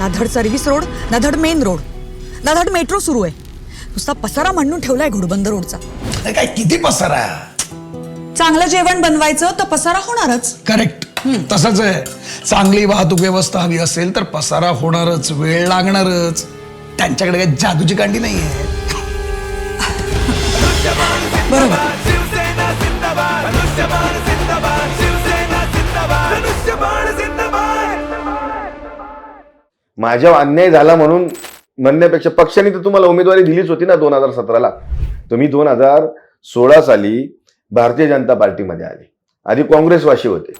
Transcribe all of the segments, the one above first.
ना धड service road ना धड मेन रोड ना धड मेट्रो सुरू आहे. नुसता पसारा म्हणून ठेवलाय घोडबंद रोडचा. अरे काय किती पसारा? चांगलं जेवण बनवायचं तर पसारा होणारच. करेक्ट तसंच आहे. चांगली वाहतूक व्यवस्था हवी असेल तर पसारा होणारच वेळ लागणारच. त्यांच्याकडे काही जादूची कांडी नाही आहे बरोबर माझ्यावर अन्याय झाला म्हणून म्हणण्यापेक्षा पक्षाने तर तुम्हाला उमेदवारी दिलीच होती ना दोन हजार सतराला. तुम्ही दोन हजार सोळा साली भारतीय जनता पार्टीमध्ये आले. आधी काँग्रेसवासी होते.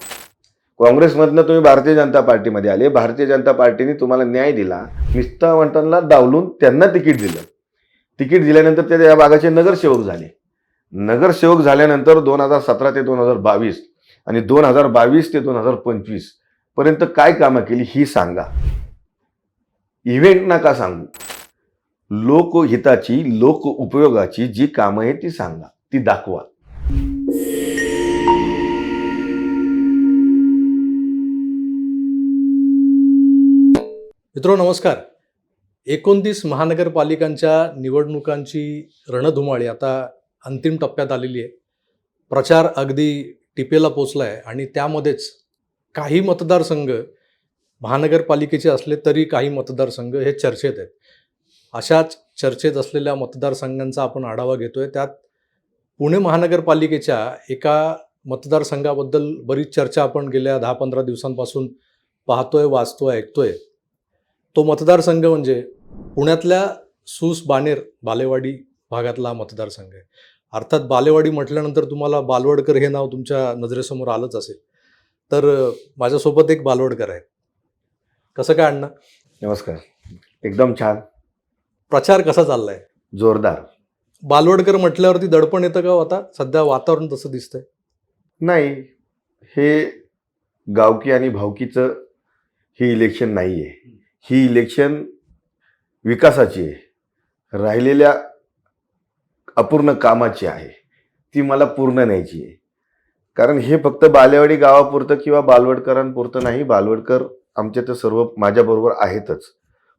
काँग्रेसमधनं तुम्ही भारतीय जनता पार्टीमध्ये आले. भारतीय जनता पार्टीने तुम्हाला न्याय दिला. निष्ठावंतांना डावलून त्यांना तिकीट दिलं. तिकीट दिल्यानंतर ते या भागाचे नगरसेवक झाले. नगरसेवक झाल्यानंतर दोन हजार सतरा ते दोन हजार बावीस आणि दोन हजार बावीस ते दोन हजार पंचवीसपर्यंत काय कामं केली ही सांगा. इव्हेंट नका सांगू. लोकहिताची लोक उपयोगाची जी कामं आहे ती सांगा ती दाखवा. मित्रो नमस्कार. एकोणतीस महानगरपालिकांच्या निवडणुकांची रणधुमाळी आता अंतिम टप्प्यात आलेली आहे. प्रचार अगदी टिपेला पोचला आहे आणि त्यामध्येच काही मतदारसंघ महानगरपालिकेचे असले तरी काही मतदारसंघ हे चर्चेत आहेत. अशाच चर्चेत असलेल्या मतदारसंघांचा आपण आढावा घेतोय. त्यात पुणे महानगरपालिकेच्या एका मतदारसंघाबद्दल बरीच चर्चा आपण गेल्या दहा पंधरा दिवसांपासून पाहतोय वाचतोय ऐकतोय. तो मतदारसंघ म्हणजे पुण्यातल्या सूस बानेर बालेवाडी भागातला मतदारसंघ आहे. अर्थात बालेवाडी म्हटल्यानंतर तुम्हाला बालवडकर हे नाव तुमच्या नजरेसमोर आलंच असेल. तर माझ्यासोबत एक बालवडकर आहे कसं काय अण्णा नमस्कार. एकदम छान. प्रचार कसा चाललाय? जोरदार. बालवडकर म्हटल्यावरती दडपण येतं का हो आता? सध्या वातावरण तसं दिसतंय. नाही हे गावकी आणि भावकीचं ही इलेक्शन नाही आहे ही इलेक्शन विकासाची आहे. राहिलेल्या अपूर्ण कामाची आहे. ती मला पूर्ण न्यायची आहे. कारण हे फक्त बालेवाडी गावापुरतं किंवा बालवडकरांपुरतं नाही बालवडकर आमचे तर सर्व माझ्याबरोबर आहेतच.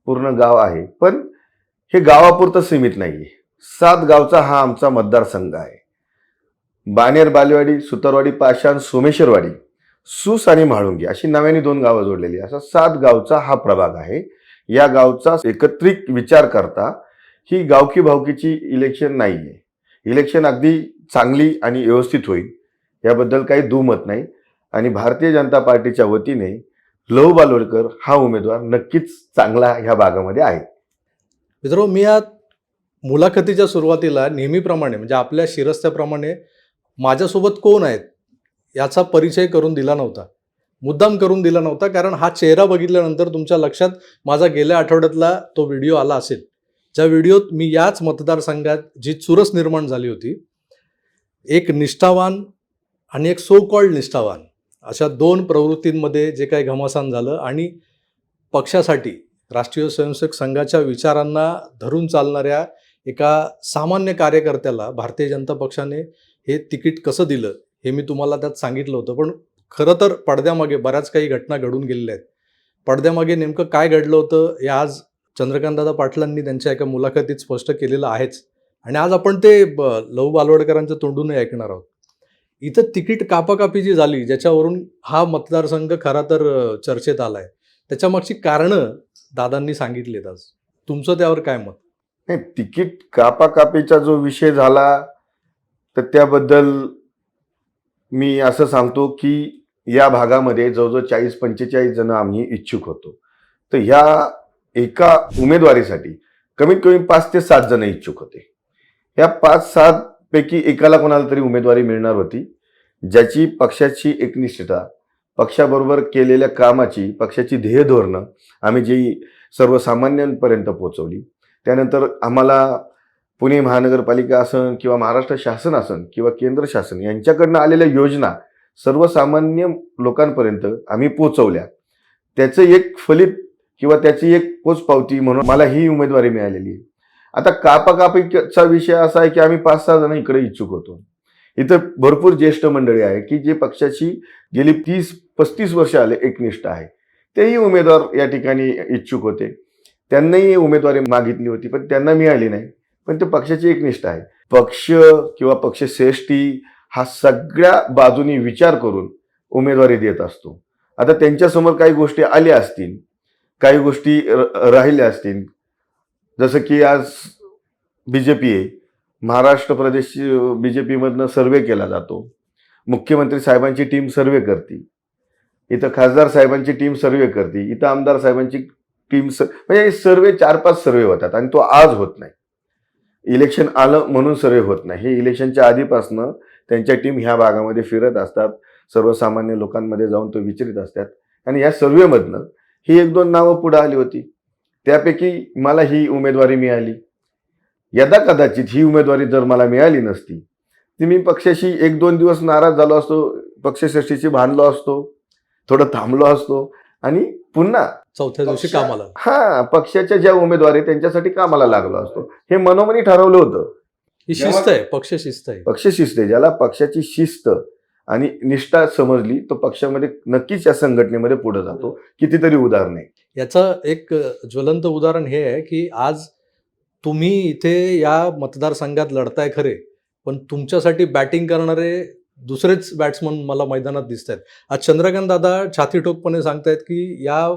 पूर्ण गाव आहे. पण हे गावापुरतं सीमित नाही आहे सात गावचा हा आमचा मतदारसंघ आहे. बानेर बालेवाडी सुतारवाडी पाषाण सोमेश्वरवाडी सूस आणि म्हाळुंगी अशी नव्याने दोन गावं जोडलेली असा सात गावचा हा प्रभाग आहे. या गावचा एकत्रित विचार करता ही गावकी भावकीची इलेक्शन नाही आहे इलेक्शन अगदी चांगली आणि व्यवस्थित होईल. याबद्दल काही दुमत नाही. आणि भारतीय जनता पार्टीच्या वतीने लव बालोडकर हा उमेदवार नक्कीच चांगला ह्या भागामध्ये आहे. मित्र मी या मुलाखतीच्या सुरुवातीला नेहमीप्रमाणे म्हणजे आपल्या शिरस्त्याप्रमाणे माझ्यासोबत कोण आहेत याचा परिचय करून दिला नव्हता. मुद्दाम करून दिला नव्हता कारण हा चेहरा बघितल्यानंतर तुमच्या लक्षात माझा गेल्या आठवड्यातला तो व्हिडिओ आला असेल. ज्या व्हिडिओत मी याच मतदारसंघात जी चुरस निर्माण झाली होती एक निष्ठावान आणि एक सो कॉल्ड निष्ठावान अशा दोन प्रवृत्तींमध्ये जे काही घमासान झालं आणि पक्षासाठी राष्ट्रीय स्वयंसेवक संघाच्या विचारांना धरून चालणाऱ्या एका सामान्य कार्यकर्त्याला भारतीय जनता पक्षाने हे तिकीट कसं दिलं हे मी तुम्हाला त्यात सांगितलं होतं. पण खरं तर पडद्यामागे बऱ्याच काही घटना घडून गेलेल्या आहेत. पडद्यामागे नेमकं काय घडलं होतं हे आज चंद्रकांतदादा पाटलांनी त्यांच्या एका मुलाखतीत स्पष्ट केलेलं आहेच. आणि आज आपण ते ब- लहू बालवडकरांच्या तोंडूनही ऐकणार आहोत. इथं तिकीट कापाकापी जी झाली ज्याच्यावरून हा मतदारसंघ खरा तर चर्चेत आलाय. त्याच्यामागची कारणं दादांनी सांगितलीत आज. तुमचं त्यावर काय मत? नाही तिकीट कापाकापीचा जो विषय झाला तर त्याबद्दल मी असं सांगतो की या भागामध्ये जवळजवळ चाळीस पंचेचाळीस जण आम्ही इच्छुक होतो. तर ह्या एका उमेदवारीसाठी कमीत कमी पाच ते सात जण इच्छुक होते. या पाच सात पैकी एकाला कोणाला तरी उमेदवारी मिळणार होती ज्याची पक्षाची एकनिष्ठता पक्षाबरोबर केलेल्या कामाची पक्षाची ध्येय धोरणं आम्ही जी सर्वसामान्यांपर्यंत पोहोचवली. त्यानंतर आम्हाला पुणे महानगरपालिका असन किंवा महाराष्ट्र शासन असन किंवा केंद्र शासन यांच्याकडनं आलेल्या योजना सर्वसामान्य लोकांपर्यंत आम्ही पोचवल्या त्याचं एक फलित किंवा त्याची एक पोचपावती म्हणून मला ही उमेदवारी मिळालेली आहे. आता कापाकापीचा विषय असा आहे की आम्ही पाच सहा जण इकडे इच्छुक होतो. इथं भरपूर ज्येष्ठ मंडळी आहे की जे पक्षाची गेली तीस पस्तीस वर्ष आले एकनिष्ठ आहे. तेही उमेदवार या ठिकाणी इच्छुक होते. त्यांनाही उमेदवारी मागितली होती पण त्यांना मिळाली नाही. पण ते पक्षाची एकनिष्ठ आहे. पक्ष किंवा पक्षश्रेष्ठी हा सगळ्या बाजूनी विचार करून उमेदवारी देत असतो. आता त्यांच्यासमोर काही गोष्टी आल्या असतील काही गोष्टी राहिल्या असतील जसं की आज बी जे पी आहे. महाराष्ट्र प्रदेश बी जे पीमधनं सर्वे केला जातो. मुख्यमंत्री साहेबांची टीम सर्वे करते. इथं खासदार साहेबांची टीम सर्वे करते. इथं आमदार साहेबांची टीम स म्हणजे सर्वे चार पाच सर्वे होतात आणि तो आज होत नाही. इलेक्शन आलं म्हणून सर्वे होत नाही. हे इलेक्शनच्या आधीपासनं त्यांच्या टीम ह्या भागामध्ये फिरत असतात. सर्वसामान्य लोकांमध्ये जाऊन तो विचारित असतात. आणि या सर्वेमधनं ही एक दोन नावं पुढं आली होती. त्यापैकी मला ही उमेदवारी मिळाली. यदा कदाचित ही उमेदवारी जर मला मिळाली नसती ती मी पक्षाशी एक दोन दिवस नाराज झालो असतो पक्षश्रेष्ठीशी भांडलो असतो थोडं थांबलो असतो आणि पुन्हा चौथ्या दिवशी कामाला. हा पक्षाच्या ज्या उमेदवारी त्यांच्यासाठी कामाला लागलो असतो. हे मनोमनी ठरवलं होतं. ही शिस्त आहे पक्ष शिस्त आहे. पक्ष शिस्त आहे ज्याला पक्षाची शिस्त आणि निष्ठा समजली तो पक्षामध्ये नक्कीच या संघटनेमध्ये पुढे जातो. कितीतरी उदाहरणे. याचं एक ज्वलंत उदाहरण हे आहे की आज तुम्ही इथे या मतदारसंघात लढताय खरे पण तुमच्यासाठी बॅटिंग करणारे दुसरेच बॅट्समन मला मैदानात दिसत आहेत आज चंद्रकांत दादा छातीठोकपणे सांगतायत की या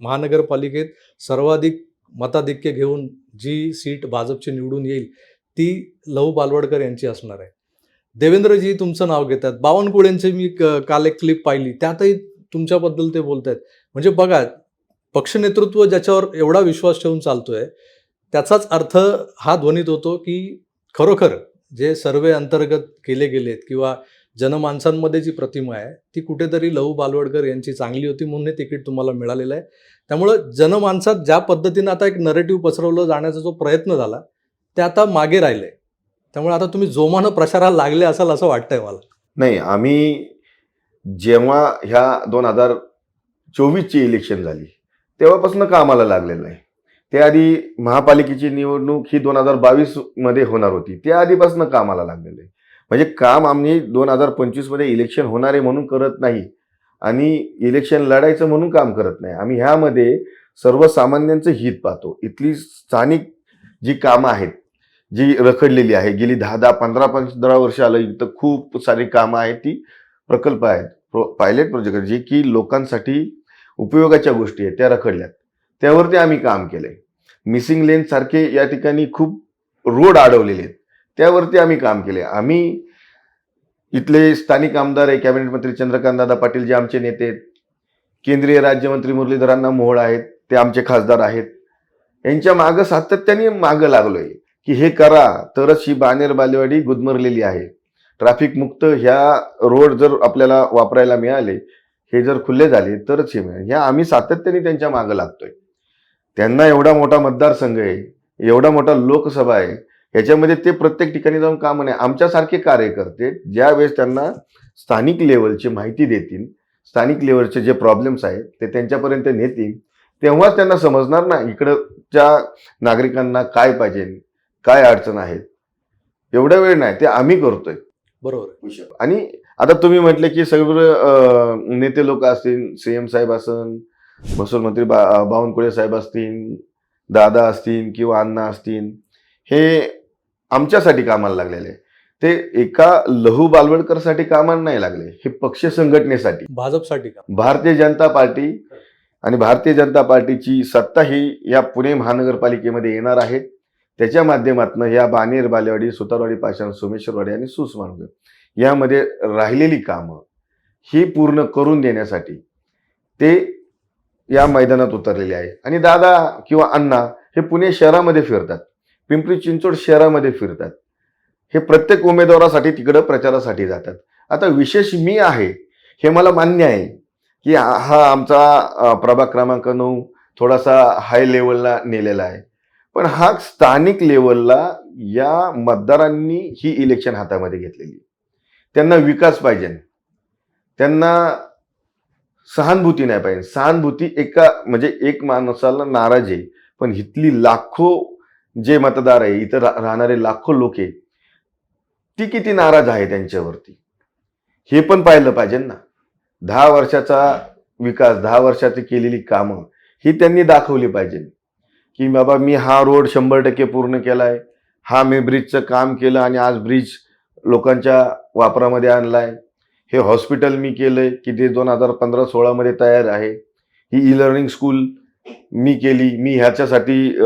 महानगरपालिकेत सर्वाधिक मताधिक्य घेऊन जी सीट भाजपची निवडून येईल ती लहू बालवडकर यांची असणार आहे. देवेंद्रजी तुमचं नाव घेतात. बावनकुळेंचे मी क- काल एक क्लिप पाहिली. त्यातही तुमच्याबद्दल ते बोलत आहेत म्हणजे बघा पक्ष नेतृत्व ज्याच्यावर एवढा विश्वास ठेवून चालतोय त्याचाच अर्थ हा ध्वनीत होतो की खरोखर जे सर्वे अंतर्गत केले गेलेत किंवा जनमानसांमध्ये जी प्रतिमा आहे ती कुठेतरी लहू बालवडकर यांची चांगली होती म्हणून हे तिकीट तुम्हाला मिळालेलं आहे. त्यामुळं जनमानसात ज्या पद्धतीनं आता एक नरेटिव्ह पसरवलं जाण्याचा जो प्रयत्न झाला ते आता मागे राहिले त्यामुळे आता तुम्ही जोमानं प्रचाराला लागले असाल असं वाटतंय मला. नाही आम्ही जेव्हा ह्या दोन हजार चोवीसची इलेक्शन झाली तेव्हापासून कामाला लागलेलं आहे त्याआधी महापालिकेची निवडणूक ही दोन हजार बावीसमध्ये होणार होती त्याआधीपासून कामाला लागलेलं आहे म्हणजे काम आम्ही दोन हजार पंचवीसमध्ये इलेक्शन होणार आहे म्हणून करत नाही आणि इलेक्शन लढायचं म्हणून काम करत नाही. आम्ही ह्यामध्ये सर्वसामान्यांचं हित पाहतो. इथली स्थानिक जी कामं आहेत जी रखडलेली आहे गेली दहा दहा पंधरा पंधरा वर्ष आलं इथं खूप सारी कामं आहेत ती प्रकल्प आहेत. प्रो पायलट प्रोजेक्ट जे की लोकांसाठी उपयोगाच्या गोष्टी आहेत त्या रखडल्यात. त्यावरती आम्ही काम केलंय. मिसिंग लेन सारखे या ठिकाणी खूप रोड अडवलेले आहेत. त्यावरती आम्ही काम केले आम्ही इथले स्थानिक आमदार आहे कॅबिनेट मंत्री चंद्रकांतदादा पाटील जे आमचे नेते आहेत. केंद्रीय राज्यमंत्री मुरलीधरांना मोहोळ आहेत ते आमचे खासदार आहेत. यांच्या मागं सातत्याने मागं लागलोय. की हे करा तरच ही बानेर बालेवाडी गुदमरलेली आहे. ट्रॅफिक मुक्त ह्या रोड जर आपल्याला वापरायला मिळाले हे जर खुले झाले तरच हे मिळेल. ह्या आम्ही सातत्याने त्यांच्या मागं लागतोय. त्यांना एवढा मोठा मतदारसंघ आहे एवढा मोठा लोकसभा आहे याच्यामध्ये ते प्रत्येक ठिकाणी जाऊन काम नाही. आमच्यासारखे कार्यकर्ते ज्या वेळेस त्यांना स्थानिक लेवलची माहिती देतील स्थानिक लेवलचे जे प्रॉब्लेम्स आहेत ते त्यांच्यापर्यंत नेतील तेव्हाच त्यांना समजणार ना इकडच्या नागरिकांना काय पाहिजे काय अडचण आहेत एवढा वेळ नाही ते आम्ही करतोय. बरोबर. आणि आता तुम्ही म्हटले की सगळे नेते लोक असतील सीएम साहेब असन महसूल मंत्री बा बावनकुळे साहेब असतील दादा असतील किंवा अण्णा असतील हे आमच्यासाठी कामाला लागलेले. ते एका लहू बालवडकरसाठी कामाला नाही लागले हे पक्ष संघटनेसाठी. भाजपसाठी भारतीय जनता पार्टी आणि भारतीय जनता पार्टीची सत्ता ही या पुणे महानगरपालिकेमध्ये येणार आहे. त्याच्या माध्यमातून या बानेर बालेवाडी सुतारवाडी पाषाण सोमेश्वरवाडी आणि सुसमानगड यामध्ये राहिलेली कामं ही पूर्ण करून देण्यासाठी ते या मैदानात उतरलेले आहे. आणि दादा किंवा अण्णा हे पुणे शहरामध्ये फिरतात. पिंपरी चिंचवड शहरामध्ये फिरतात. हे प्रत्येक उमेदवारासाठी तिकडं प्रचारासाठी जातात. आता विशेष मी आहे हे मला मान्य आहे की हा आमचा प्रभाग क्रमांक नऊ थोडासा हाय लेवलला नेलेला आहे. पण हा स्थानिक लेवलला या मतदारांनी ही इलेक्शन हातामध्ये घेतलेली. त्यांना विकास पाहिजे. त्यांना सहानुभूती नाही पाहिजे. सहानुभूती एका म्हणजे एक माणसाला नाराज आहे पण इथली लाखो जे मतदार आहे इथं रा- राहणारे लाखो लोक आहे ती किती नाराज आहे त्यांच्यावरती? हे पण पाहिलं पाहिजे ना. दहा वर्षाचा विकास दहा वर्षाची केलेली कामं ही त्यांनी दाखवली पाहिजे. की बाबा मी हा रोड शंभर टक्के पूर्ण केलाय हा मी ब्रिजचं काम केलं आणि आज ब्रिज लोकांच्या वापरामध्ये आणलाय. हे हॉस्पिटल मी केलंय की ते दोन हजार पंधरा सोळामध्ये तयार आहे. ही ई लर्निंग स्कूल मी केली मी ह्याच्यासाठी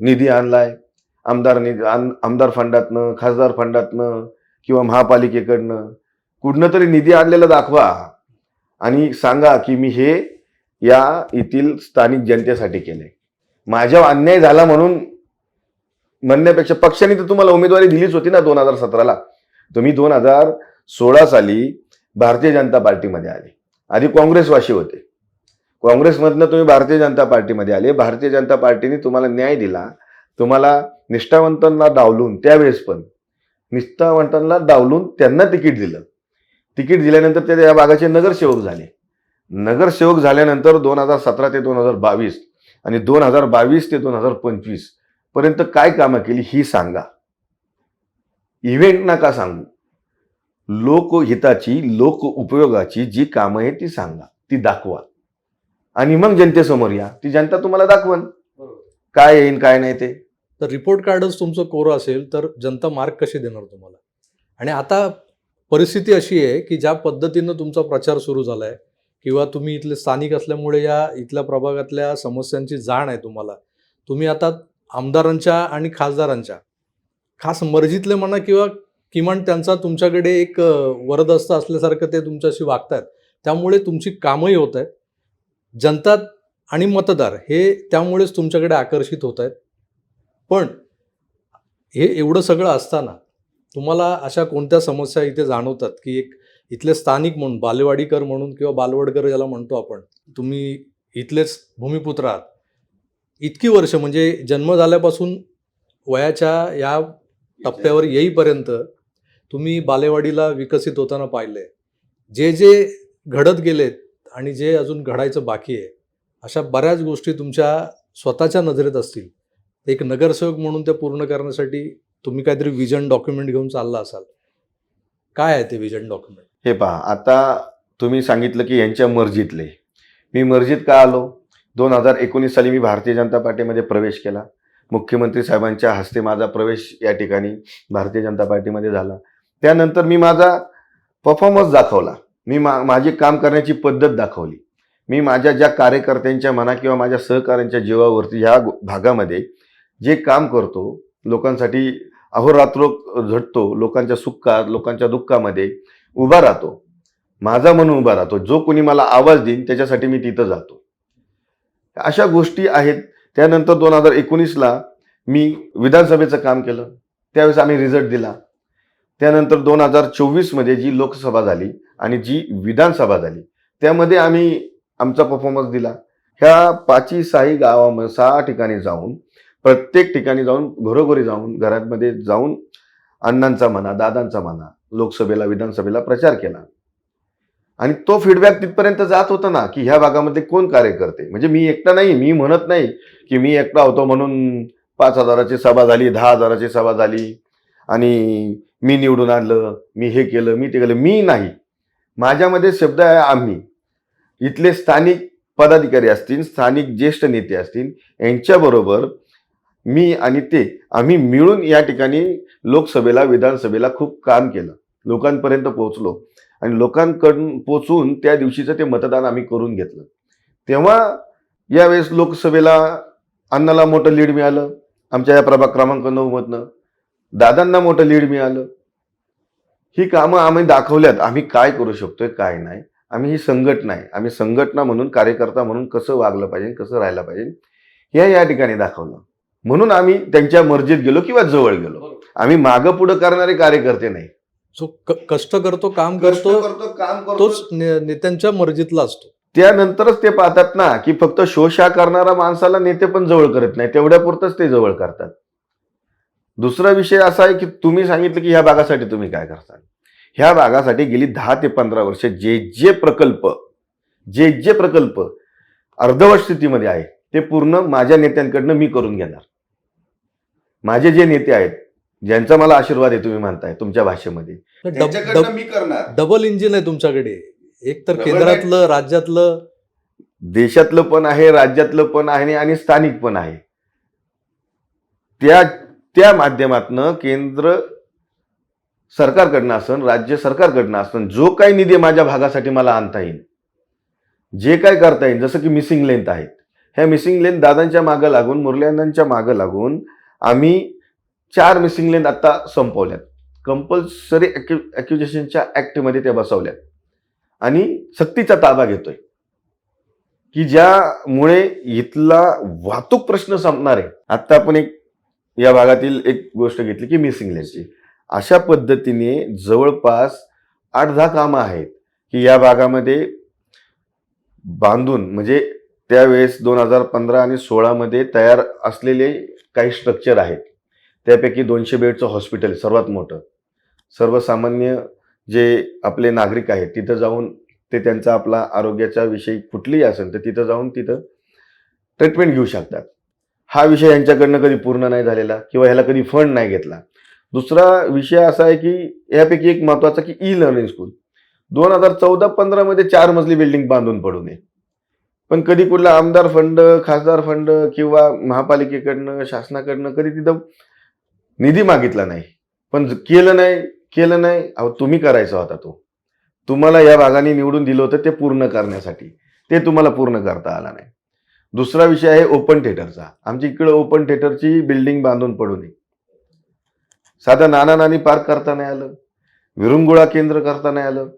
निधी आणलाय. आमदार निधी आम- आमदार फंडातनं खासदार फंडातनं किंवा महापालिकेकडनं. कुठनं तरी निधी आणलेला दाखवा आणि सांगा की मी हे या येथील स्थानिक जनतेसाठी केलंय. माझ्यावर अन्याय झाला म्हणून म्हणण्यापेक्षा पक्षाने तर तुम्हाला उमेदवारी दिलीच होती ना दोन हजार सतराला. तुम्ही दोन हजार सोळा साली भारतीय जनता पार्टीमध्ये आले. आधी काँग्रेसवासी होते. काँग्रेसमधनं तुम्ही भारतीय जनता पार्टीमध्ये आले. भारतीय जनता पार्टीने तुम्हाला न्याय दिला. तुम्हाला निष्ठावंतांना डावलून त्यावेळेस पण निष्ठावंतांना डावलून त्यांना तिकीट दिलं. तिकीट दिल्यानंतर ते या भागाचे नगरसेवक झाले. नगरसेवक झाल्यानंतर दोन हजार सतरा ते दोन हजार बावीस आणि दोन हजार बावीस ते दोन हजार पंचवीसपर्यंत काय कामं केली ही सांगा. इव्हेंट नका सांगू. लोकहिताची लोक उपयोगाची जी कामं आहेत ती सांगा ती दाखवा. आणि मग जनतेसमोर या. ती जनता तुम्हाला दाखवन. काय येईन काय नाही ते. तर रिपोर्ट कार्डच तुमचं कोरं असेल तर जनता मार्क कशी देणार तुम्हाला? आणि आता परिस्थिती अशी आहे की ज्या पद्धतीनं तुमचा प्रचार सुरू झाला आहे किंवा तुम्ही इथले स्थानिक असल्यामुळे या इथल्या प्रभागातल्या समस्यांची जाण आहे तुम्हाला. तुम्ही आता आमदारांच्या आणि खासदारांच्या खास मर्जीतले म्हणा किंवा किमान त्यांचा तुमच्याकडे एक वरदस्त असल्यासारखं ते तुमच्याशी वागतायत. त्यामुळे तुमची कामही होत आहेत. जनता आणि मतदार हे त्यामुळेच तुमच्याकडे आकर्षित होत आहेत. पण हे एवढं सगळं असताना तुम्हाला अशा कोणत्या समस्या इथे जाणवतात की एक इथले स्थानिक म्हणून बालेवाडीकर म्हणून किंवा बालवडकर ज्याला म्हणतो आपण तुम्ही इथलेच भूमिपुत्र आहात. इतकी वर्ष म्हणजे जन्म झाल्यापासून वयाच्या या टप्प्यावर येईपर्यंत तुम्ही बालेवाडीला विकसित होताना पाहिलंय. जे जे घडत गेलेत आणि जे अजून घडायचं बाकी आहे अशा बऱ्याच गोष्टी तुमच्या स्वतःच्या नजरेत असतील. एक नगरसेवक म्हणून त्या पूर्ण करण्यासाठी तुम्ही काहीतरी विजन डॉक्युमेंट घेऊन चालला असाल. काय आहे ते विजन डॉक्युमेंट? हे पहा आता तुम्ही सांगितलं की यांच्या मर्जीतले. मी मर्जीत का आलो? दोन हजार एकोणीस साली मी भारतीय जनता पार्टीमध्ये प्रवेश केला. मुख्यमंत्री साहेबांच्या हस्ते माझा प्रवेश या ठिकाणी भारतीय जनता पार्टीमध्ये झाला. त्यानंतर मी माझा परफॉर्मन्स दाखवला. मी मा माझी काम करण्याची पद्धत दाखवली. मी माझ्या ज्या कार्यकर्त्यांच्या म्हणा किंवा माझ्या सहकाऱ्यांच्या जीवावरती ह्या भागामध्ये जे काम करतो लोकांसाठी अहोरात्र झटतो लोकांच्या सुखात लोकांच्या दुःखामध्ये उभा राहतो. माझा म्हणून उभा राहतो. जो कोणी मला आवाज देईन त्याच्यासाठी मी तिथं जातो. अशा गोष्टी आहेत. त्यानंतर दोन हजार एकोणीसला मी विधानसभेचं काम केलं. त्यावेळेस आम्ही रिझल्ट दिला. त्यानंतर दोन हजार चोवीसमध्ये जी लोकसभा झाली आणि जी विधानसभा झाली त्यामध्ये आम्ही आमचा परफॉर्मन्स दिला. ह्या पाची साई गावामध्ये सहा ठिकाणी जाऊन प्रत्येक ठिकाणी जाऊन घरोघरी जाऊन घरांमध्ये जाऊन अण्णांचा म्हणा दादांचा म्हणा लोकसभेला विधानसभेला प्रचार केला. आणि तो फीडबॅक तिथपर्यंत जात होता ना की ह्या भागामध्ये कोण कार्य करते? म्हणजे मी एकटा नाही मी म्हणत नाही की मी एकटा होतो म्हणून पाच हजाराची सभा झाली दहा हजाराची सभा झाली आणि मी निवडून आणलं मी हे केलं मी ते केलं. मी नाही. माझ्यामध्ये शब्द आहे आम्ही. इथले स्थानिक पदाधिकारी असतील स्थानिक ज्येष्ठ नेते असतील यांच्याबरोबर मी आणि ते आम्ही मिळून या ठिकाणी लोकसभेला विधानसभेला खूप काम केलं. लोकांपर्यंत पोहोचलो. आणि लोकांकडून पोचून त्या दिवशीचं ते मतदान आम्ही करून घेतलं. तेव्हा यावेळेस लोकसभेला अण्णाला मोठं लीड मिळालं. आमच्या या प्रभाग क्रमांक नऊमधनं दादांना मोठं लीड मिळालं. ही कामं आम्ही दाखवल्यात. आम्ही काय करू शकतोय काय नाही. आम्ही ही संघटना आहे आम्ही संघटना म्हणून कार्यकर्ता म्हणून कसं वागलं पाहिजे कसं राहायला पाहिजे हे या ठिकाणी दाखवलं. म्हणून आम्ही त्यांच्या मर्जीत गेलो किंवा जवळ गेलो. आम्ही मागं पुढं करणारे कार्यकर्ते नाही. जो कष्ट करतो काम करतो काम तोच ने- नेत्यांच्या मर्जीतला असतो. त्यानंतरच ते पाहतात ना की फक्त शोषा करणारा माणसाला नेते पण जवळ करत नाही. तेवढ्या पुरतच ते जवळ करतात. दुसरा विषय असा आहे की तुम्ही सांगितलं की ह्या भागासाठी तुम्ही काय करता? ह्या भागासाठी गेली दहा ते पंधरा वर्ष जे जे प्रकल्प जे जे प्रकल्प अर्धवट स्थितीमध्ये आहे ते पूर्ण माझ्या नेत्यांकडनं मी करून घेणार. माझे जे नेते आहेत ज्यांचा मला आशीर्वाद आहे तुम्ही म्हणताय तुमच्या भाषेमध्ये. मी करणार. डबल इंजिन आहे तुमच्याकडे. एक तर केंद्रातलं राज्यातलं. देशातलं पण आहे राज्यातलं पण आहे आणि स्थानिक पण आहे. त्या त्या माध्यमातनं केंद्र सरकारकडनं असन राज्य सरकारकडनं असन जो काही निधी माझ्या भागासाठी मला आणता येईल जे काय करता येईल जसं की मिसिंग लेंथ आहेत. ह्या मिसिंग लेंथ दादांच्या मागं लागून मुरल्यांच्या मागं लागून आम्ही चार मिसिंग लेन आता संपवल्यात. कंपल्सरी अक्युजेशनच्या ऍक्टमध्ये त्या बसवल्यात. आणि सक्तीचा ताबा घेतोय. की ज्यामुळे इथला वाहतूक प्रश्न संपणार. आहे आता आपण एक या भागातील एक गोष्ट घेतली की मिसिंग लेनची अशा पद्धतीने जवळपास आठ दहा कामं आहेत की या भागामध्ये बांधून म्हणजे त्यावेळेस दोन हजार पंधरा आणि सोळामध्ये तयार असलेले काही स्ट्रक्चर आहेत. त्यापैकी दोनशे बेडचं हॉस्पिटल सर्वात मोठं. सर्वसामान्य जे आपले नागरिक आहेत तिथं जाऊन ते त्यांचा आपला आरोग्याच्या विषयी कुठलीही असेल तर तिथं जाऊन तिथं ट्रीटमेंट घेऊ शकतात. हा विषय यांच्याकडनं कधी पूर्ण नाही झालेला किंवा ह्याला कधी फंड नाही घेतला. दुसरा विषय असा आहे की यापैकी एक महत्त्वाचा की ई लर्निंग स्कूल दोन हजार चौदा पंधरामध्ये चार मजली बिल्डिंग बांधून पडू नये. पण कधी कुठला आमदार फंड खासदार फंड किंवा महापालिकेकडनं शासनाकडनं कधी तिथं निधी मागितला नाही. पण केलं नाही केलं नाही. अहो तुम्ही करायचा होता तो. तुम्हाला या भागाने निवडून दिलं होतं ते पूर्ण करण्यासाठी. ते तुम्हाला पूर्ण करता आला नाही. दुसरा विषय आहे ओपन थिएटरचा आमच्या इकडे ओपन थिएटरची बिल्डिंग बांधून पडू नये. साधा नाना नानी पार्क करता नाही आलं. विरुंगुळा केंद्र करता नाही आलं.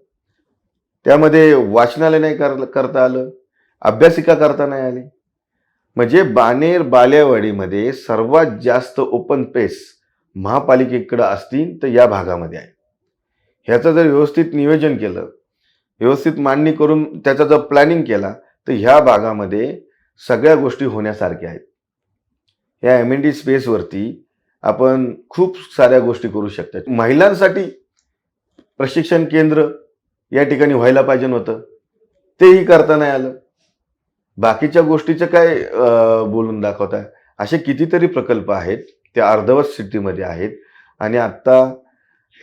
त्यामध्ये वाचनालय नाही कर करता आलं. अभ्यासिका करता नाही आली. म्हणजे बानेर बालेवाडीमध्ये सर्वात जास्त ओपन पेस महापालिकेकडं असतील तर या भागामध्ये आहे. ह्याचं जर व्यवस्थित नियोजन केलं व्यवस्थित मांडणी करून त्याचा जर प्लॅनिंग केला तर ह्या भागामध्ये सगळ्या गोष्टी होण्यासारख्या आहेत. या एम एन डी स्पेसवरती आपण खूप साऱ्या गोष्टी करू शकतात महिलांसाठी प्रशिक्षण केंद्र या ठिकाणी व्हायला पाहिजे होतं तेही करता नाही आलं. बाकीच्या गोष्टीचं काय बोलून बोलून दाखवताय? असे कितीतरी प्रकल्प आहेत. ते अर्धवट स्थितीमध्ये आहेत. आणि आत्ता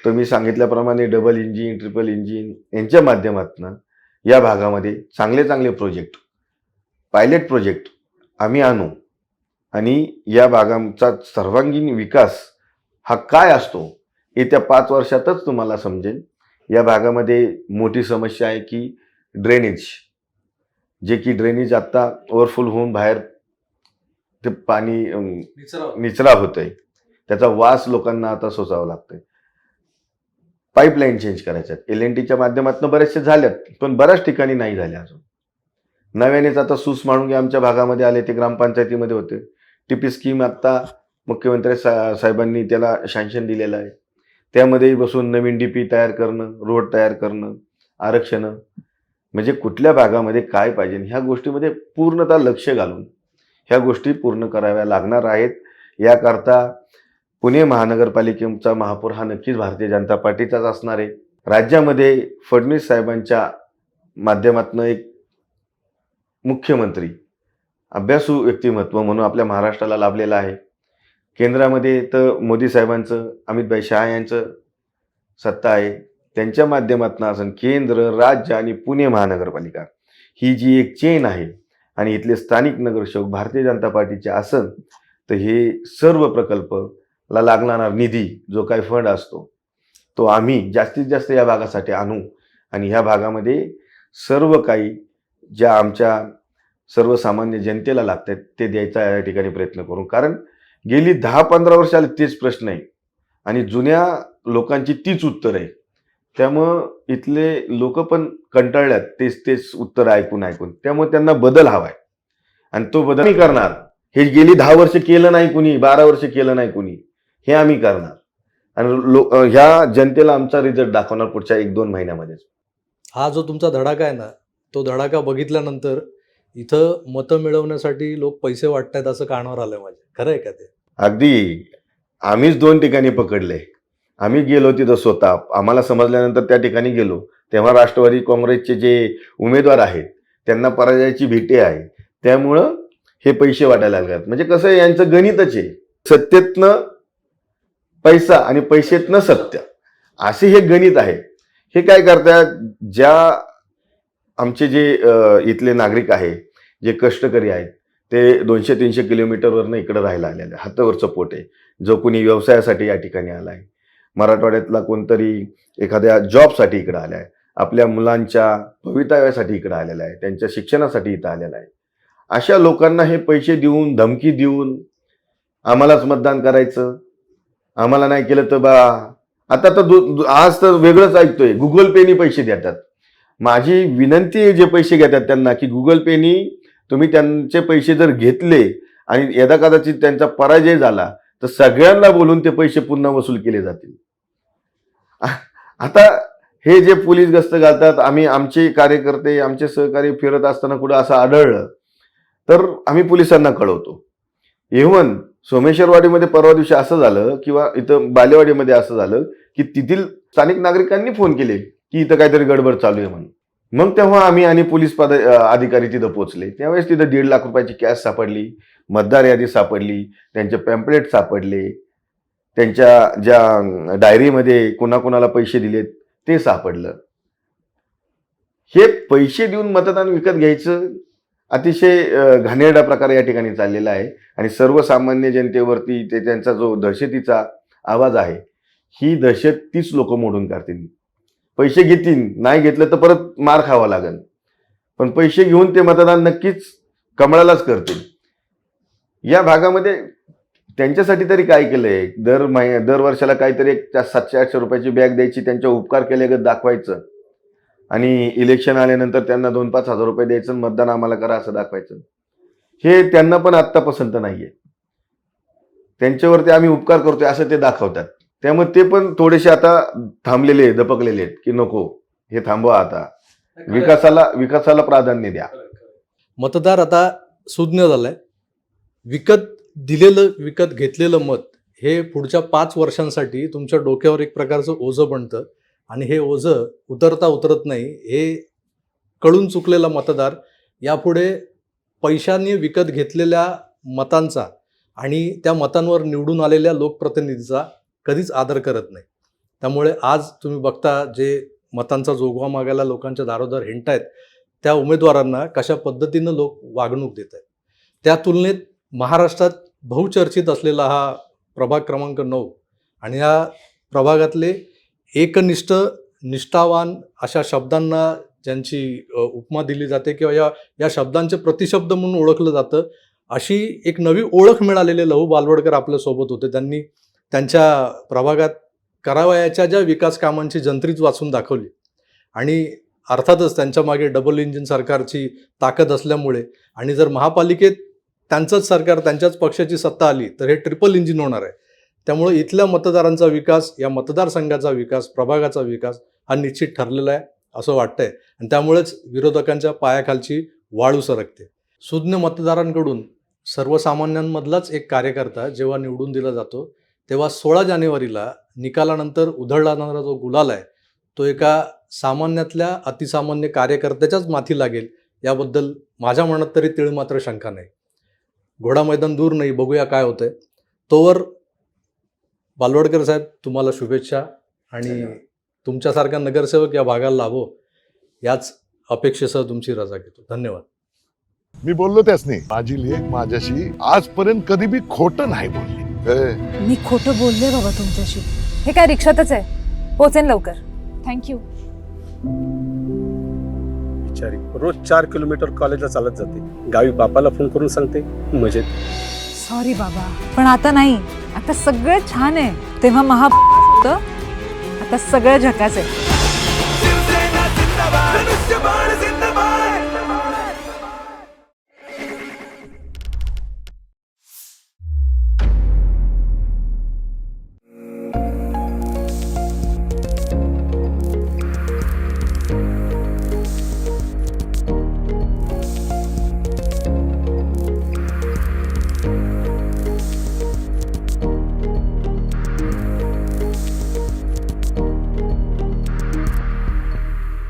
तुम्ही सांगितल्याप्रमाणे डबल इंजिन ट्रिपल इंजिन यांच्या माध्यमातून या भागामध्ये चांगले चांगले प्रोजेक्ट पायलट प्रोजेक्ट आम्ही आणू. आणि या भागांचा सर्वांगीण विकास हा काय असतो येत्या पाच वर्षातच तुम्हाला समजेल. या भागामध्ये मोठी समस्या आहे की ड्रेनेज जे की ड्रेनेज आत्ता ओव्हरफुल होऊन बाहेर ते पाणी निचरा होतोय. त्याचा वास लोकांना आता सोसावा लागतोय. पाईपलाईन चेंज करायच्यात. एल एन टीच्या माध्यमातून बरेचसे झाल्यात पण बऱ्याच ठिकाणी नाही झाल्या अजून. नव्यानेच आता सूस माळुंगे आमच्या भागामध्ये आले ते ग्रामपंचायतीमध्ये होते. टीपी स्कीम आत्ता मुख्यमंत्री सा साहेबांनी त्याला शांशन दिलेलं आहे. त्यामध्ये बसून नवीन डीपी तयार करणं रोड तयार करणं आरक्षणं म्हणजे कुठल्या भागामध्ये काय पाहिजे ह्या गोष्टीमध्ये पूर्णतः लक्ष घालून ह्या गोष्टी पूर्ण कराव्या लागणार आहेत. याकरता पुणे महानगरपालिकेचा महापौर हा नक्कीच भारतीय जनता पार्टीचाच असणार आहे. राज्यामध्ये फडणवीस साहेबांच्या माध्यमातून एक मुख्यमंत्री अभ्यासू व्यक्तिमत्व म्हणून आपल्या महाराष्ट्राला लाभलेला आहे. केंद्रामध्ये तर मोदी साहेबांचं अमितभाई शहा यांचं सत्ता आहे. त्यांच्या माध्यमातून असं केंद्र राज्य आणि पुणे महानगरपालिका ही जी एक चेन आहे आणि इथले स्थानिक नगरसेवक भारतीय जनता पार्टीचे असन तर हे सर्व प्रकल्पला लागणारा निधी जो काही फंड असतो तो आम्ही जास्तीत जास्त या भागासाठी आणू आणि ह्या भागामध्ये सर्व काही ज्या आमच्या सर्वसामान्य जनतेला लागतात ते द्यायचा या ठिकाणी प्रयत्न करू. कारण गेली दहा पंधरा वर्षाला तेच प्रश्न आहे आणि जुन्या लोकांची तीच उत्तर आहे. त्यामुळं इथले लोक पण कंटाळल्यात तेच तेच उत्तर ऐकून ऐकून. त्यामुळे त्यांना बदल हवाय. आणि तो बदल आम्ही करणार. हे गेली दहा वर्ष केलं नाही कुणी बारा वर्ष केलं नाही कुणी हे आम्ही करणार. आणि लो ह्या जनतेला आमचा रिझल्ट दाखवणार पुढच्या एक दोन महिन्यामध्येच. हा जो तुमचा धडाका आहे ना तो धडाका बघितल्यानंतर इथं मतं मिळवण्यासाठी लोक पैसे वाटतायत असं कानावर आलंय माझ्या. खरं आहे का ते? अगदी. आम्हीच दोन ठिकाणी पकडले. आम्ही गेलो तिथं स्वतः. आम्हाला समजल्यानंतर त्या ठिकाणी गेलो. तेव्हा राष्ट्रवादी काँग्रेसचे जे उमेदवार आहेत त्यांना पराजयाची भीती आहे. त्यामुळं हे पैसे वाटायला लागतात म्हणजे कसं आहे यांचं गणितच आहे. सत्तेतनं पैसा आणि पैसेतनं सत्य. असे हे गणित आहे. हे काय करतात ज्या आमचे जे इथले नागरिक आहे जे कष्टकरी आहेत ते दोनशे तीनशे किलोमीटरवरनं इकडं राहायला आलेले आहे. हातावरचं पोट आहे. जो कोणी व्यवसायासाठी या ठिकाणी आला आहे मराठवाड्यातला कोणतरी एखाद्या जॉबसाठी इकडं आला आहे आपल्या मुलांच्या भवितव्यासाठी इकडं आलेला आहे. त्यांच्या शिक्षणासाठी इथं आलेला आहे. अशा लोकांना हे पैसे देऊन धमकी देऊन आम्हालाच मतदान करायचं? आम्हाला नाही केलं तर बा आता तर दु- आज तर वेगळंच ऐकतोय. गुगल पेनी पैसे देतात. माझी विनंती जे पैसे घेतात त्यांना की गुगल पेनी तुम्ही त्यांचे पैसे जर घेतले आणि यदा कदाचित त्यांचा पराजय झाला तर सगळ्यांना बोलून ते पैसे पुन्हा वसूल केले जातील. आता हे जे पोलीस गस्त घालतात आम्ही आमचे कार्यकर्ते आमचे सहकारी फिरत असताना कुठं असं आढळलं तर आम्ही पोलिसांना कळवतो. इव्हन सोमेश्वरवाडीमध्ये परवा दिवशी असं झालं किंवा इथं बालेवाडीमध्ये असं झालं की तेथील स्थानिक नागरिकांनी फोन केले की इथं काहीतरी गडबड चालू आहे म्हणून. मग तेव्हा आम्ही आणि पोलीस पद अधिकारी तिथं पोहोचले. त्यावेळेस तिथं दीड लाख रुपयाची कॅश सापडली. मतदार यादी सापडली त्यांचे पॅम्पलेट सापडले त्यांच्या ज्या डायरीमध्ये कोणाकोणाला पैसे दिलेत ते सापडलं. हे पैसे देऊन मतदान विकत घ्यायचं अतिशय घाणेरडा प्रकार या ठिकाणी चाललेला आहे. आणि सर्वसामान्य जनतेवरती ते त्यांचा जो दहशतीचा आवाज आहे ही दहशत तीच लोक मोडून काढतील. पैसे घेतील नाही घेतलं तर परत मार खावा लागेल. पण पैसे घेऊन ते मतदान नक्कीच कमळालाच करतील. या भागामध्ये त्यांच्यासाठी तरी काय केलंय? दर महि दर वर्षाला काहीतरी एक सातशे आठशे रुपयाची बॅग द्यायची त्यांच्या उपकार केल्यागत दाखवायचं. आणि इलेक्शन आल्यानंतर त्यांना दोन पाच हजार रुपये द्यायचं मतदान आम्हाला करा असं दाखवायचं. हे त्यांना पण आत्ता पसंत नाहीये. त्यांच्यावरती आम्ही उपकार करतोय असं ते दाखवतात. त्यामुळे ते पण थोडेसे आता थांबलेले दपकलेले आहेत की नको हे थांबवा आता. विकासाला विकासाला प्राधान्य द्या. मतदार आता सुज्ञ झालाय. विकत दिलेलं विकत घेतलेलं मत हे पुढच्या पाच वर्षांसाठी तुमच्या डोक्यावर एक प्रकारचं ओझं बनतं. आणि हे ओझं उतरता उतरत नाही हे कळून चुकलेला मतदार यापुढे पैशांनी विकत घेतलेल्या मतांचा आणि त्या मतांवर निवडून आलेल्या लोकप्रतिनिधीचा कधीच आदर करत नाही. त्यामुळे आज तुम्ही बघता जे मतांचा जोगवा मागायला लोकांच्या दारोदार हिंडतायत त्या उमेदवारांना कशा पद्धतीनं लोक वागणूक देत आहेत त्या तुलनेत महाराष्ट्रात बहुचर्चित असलेला हा प्रभाग क्रमांक नऊ. आणि या प्रभागातले एकनिष्ठ निष्ठावान अशा शब्दांना ज्यांची उपमा दिली जाते किंवा या या शब्दांचे प्रतिशब्द म्हणून ओळखलं जातं अशी एक नवी ओळख मिळालेले लहू बालवडकर आपल्यासोबत होते. त्यांनी त्यांच्या प्रभागात करावयाच्या ज्या विकास कामांची जंत्रीच वाचून दाखवली. आणि अर्थातच त्यांच्या मागे डबल इंजिन सरकारची ताकद असल्यामुळे आणि जर महापालिकेत त्यांचंच सरकार त्यांच्याच पक्षाची सत्ता आली तर हे ट्रिपल इंजिन होणार आहे. त्यामुळे इथल्या मतदारांचा विकास या मतदारसंघाचा विकास प्रभागाचा विकास हा निश्चित ठरलेला आहे असं वाटतंय. आणि त्यामुळेच विरोधकांच्या पायाखालची वाळू सरकते सुज्ञ मतदारांकडून सर्वसामान्यांमधलाच एक कार्यकर्ता जेव्हा निवडून दिला जातो तेव्हा सोळा जानेवारीला निकालानंतर उधळला जाणारा जो गुलाल आहे तो एका सामान्यातल्या अतिसामान्य कार्यकर्त्याच्याच माथी लागेल याबद्दल माझ्या मनात तरी तिळ मात्र शंका नाही. घोडा मैदान दूर नाही बघूया काय होतंय. तोवर बालवडकर साहेब तुम्हाला शुभेच्छा आणि तुमच्यासारखा नगरसेवक या भागाला लाभो याच अपेक्षेसह तुमची रजा घेतो. धन्यवाद. मी बोललो त्याच नाही माझी लेख माझ्याशी आजपर्यंत कधी बी खोटं नाही बोलली. ए, मी खोटं बोलले बाबा तुमच्याशी. हे काय रिक्षातच आहे. पोचेन लवकर. थँक्यू बिचारी रोज चार किलोमीटर कॉलेजला चालत जाते. गावी बापाला फोन करून सांगते मजेत. सॉरी बाबा पण आता नाही. आता सगळं छान आहे. तेव्हा महा होतं. आता सगळं झकाच आहे.